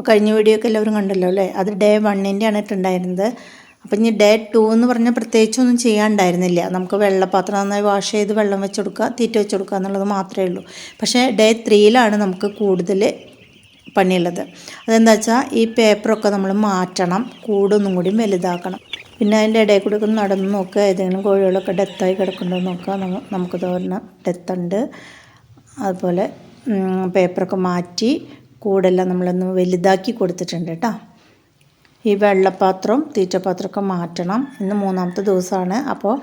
അപ്പോൾ കഴിഞ്ഞ വീഡിയോ ഒക്കെ എല്ലാവരും കണ്ടല്ലോ അല്ലേ? അത് ഡേ വണ്ണിന്റെ ആണ് ഇട്ടുണ്ടായിരുന്നത് അപ്പം ഇനി ഡേ ടു എന്ന് പറഞ്ഞാൽ പ്രത്യേകിച്ചൊന്നും ചെയ്യാണ്ടായിരുന്നില്ല നമുക്ക് വെള്ളപ്പാത്രം നന്നായി വാഷ് ചെയ്ത് വെള്ളം വെച്ച് കൊടുക്കുക തീറ്റ വെച്ച് കൊടുക്കുക എന്നുള്ളത് മാത്രമേ ഉള്ളൂ. പക്ഷേ ഡേ ത്രീയിലാണ് നമുക്ക് കൂടുതൽ പണിയുള്ളത്. അതെന്താ വെച്ചാൽ ഈ പേപ്പറൊക്കെ നമ്മൾ മാറ്റണം കൂടൊന്നും കൂടി വലുതാക്കണം. പിന്നെ അതിന്റെ ഇടയിൽ കൂടി ഒക്കെ നടന്ന് നോക്കുക ഏതെങ്കിലും കോഴികളൊക്കെ ഡെത്തായി കിടക്കുന്നുണ്ടോ നോക്കുക നമുക്ക് തോന്നുന്ന ഡെത്തുണ്ട് അതുപോലെ പേപ്പറൊക്കെ മാറ്റി കൂടെല്ലാം നമ്മളൊന്ന് വലുതാക്കി കൊടുത്തിട്ടുണ്ട് കേട്ടോ. ഈ വെള്ളപ്പാത്രവും തീറ്റപ്പാത്രമൊക്കെ മാറ്റണം ഇന്ന് മൂന്നാമത്തെ ദിവസമാണ്. അപ്പോൾ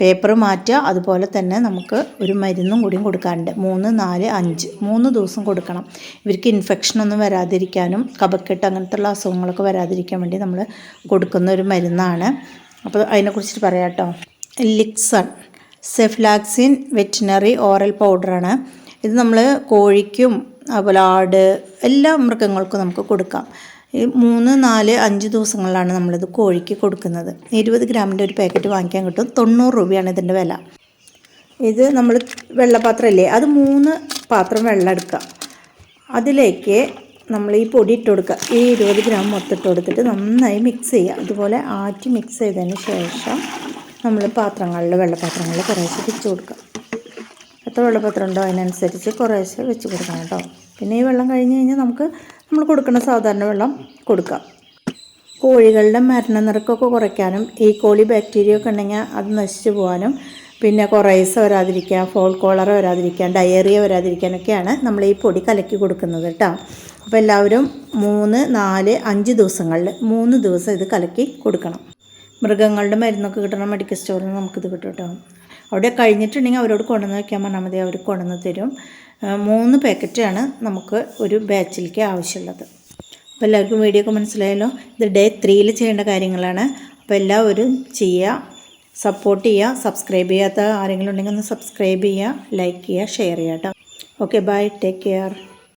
പേപ്പർ മാറ്റുക അതുപോലെ തന്നെ നമുക്ക് ഒരു മരുന്നും കൂടിയും കൊടുക്കാറുണ്ട് മൂന്ന് നാല് അഞ്ച്. മൂന്ന് ദിവസം കൊടുക്കണം. ഇവർക്ക് ഇൻഫെക്ഷനൊന്നും വരാതിരിക്കാനും കപക്കെട്ട് അങ്ങനത്തെ ഉള്ള അസുഖങ്ങളൊക്കെ വരാതിരിക്കാൻ വേണ്ടി നമ്മൾ കൊടുക്കുന്ന ഒരു മരുന്നാണ്. അപ്പോൾ അതിനെക്കുറിച്ചിട്ട് പറയാം കേട്ടോ. ലിക്സൺ സെഫ്ലാക്സിൻ വെറ്റിനറി ഓറൽ പൗഡറാണ് ഇത് നമ്മൾ കോഴിക്കും അതുപോലെ ആട് എല്ലാ മൃഗങ്ങൾക്കും നമുക്ക് കൊടുക്കാം. ഈ മൂന്ന് നാല് അഞ്ച് ദിവസങ്ങളിലാണ് നമ്മളിത് കോഴിക്ക് കൊടുക്കുന്നത്. ഇരുപത് ഗ്രാമിന്റെ ഒരു പാക്കറ്റ് വാങ്ങിക്കാൻ കിട്ടും. തൊണ്ണൂറ് രൂപയാണ് ഇതിന്റെ വില. ഇത് നമ്മൾ വെള്ളപാത്രമല്ലേ? അത് മൂന്ന് പാത്രം വെള്ളം എടുക്കുക. അതിലേക്ക് നമ്മൾ ഈ പൊടി ഇട്ട് കൊടുക്കുക. ഈ ഇരുപത് ഗ്രാം മൊത്തം കൊടുത്തിട്ട് നന്നായി മിക്സ് ചെയ്യുക. അതുപോലെ ആറ്റി മിക്സ് ചെയ്തതിന് ശേഷം നമ്മൾ പാത്രങ്ങളിൽ വെള്ളപാത്രങ്ങളിൽ കുറേശ്ശെ വെച്ച് കൊടുക്കുക. എത്ര വെള്ളപ്പത്രം ഉണ്ടോ അതിനനുസരിച്ച് കുറേശ്ശെ വെച്ച് കൊടുക്കണം കേട്ടോ. പിന്നെ ഈ വെള്ളം കഴിഞ്ഞ് കഴിഞ്ഞാൽ നമുക്ക് നമ്മൾ കൊടുക്കുന്ന സാധാരണ വെള്ളം കൊടുക്കാം. കോഴികളുടെ മരണനിരക്കൊക്കെ കുറയ്ക്കാനും ഈ കോളി ബാക്ടീരിയ ഒക്കെ ഉണ്ടെങ്കിൽ അത് നശിച്ചു പോകാനും പിന്നെ കൊറൈസ വരാതിരിക്കാൻ ഫോൾ കോളർ വരാതിരിക്കാൻ ഡയറിയ വരാതിരിക്കാനൊക്കെയാണ് നമ്മൾ ഈ പൊടി കലക്കി കൊടുക്കുന്നത് കേട്ടോ. അപ്പോൾ എല്ലാവരും മൂന്ന് നാല് അഞ്ച് ദിവസങ്ങളിൽ മൂന്ന് ദിവസം ഇത് കലക്കി കൊടുക്കണം. മൃഗങ്ങളുടെ മരുന്നൊക്കെ കിട്ടണം മെഡിക്കൽ സ്റ്റോറിൽ നമുക്കിത് കിട്ടും കേട്ടോ. അവിടെ കഴിഞ്ഞിട്ടുണ്ടെങ്കിൽ അവരോട് കൊണ്ടുവന്ന് വയ്ക്കാൻ പറഞ്ഞാൽ മതി. അവർ കൊണ്ടുവന്ന് തരും. മൂന്ന് പാക്കറ്റാണ് നമുക്ക് ഒരു ബാച്ചിലേക്ക് ആവശ്യമുള്ളത്. അപ്പോൾ എല്ലാവർക്കും വീഡിയോ ഒക്കെ മനസ്സിലായല്ലോ? ഇത് ഡേ ത്രീയിൽ ചെയ്യേണ്ട കാര്യങ്ങളാണ്. അപ്പോൾ എല്ലാവരും ചെയ്യുക സപ്പോർട്ട് ചെയ്യുക സബ്സ്ക്രൈബ് ചെയ്യാത്ത ആരെങ്കിലും ഉണ്ടെങ്കിൽ ഒന്ന് സബ്സ്ക്രൈബ് ചെയ്യുക ലൈക്ക് ചെയ്യുക ഷെയർ ചെയ്യുക കേട്ടോ ഓക്കെ ബൈ ടേക്ക് കെയർ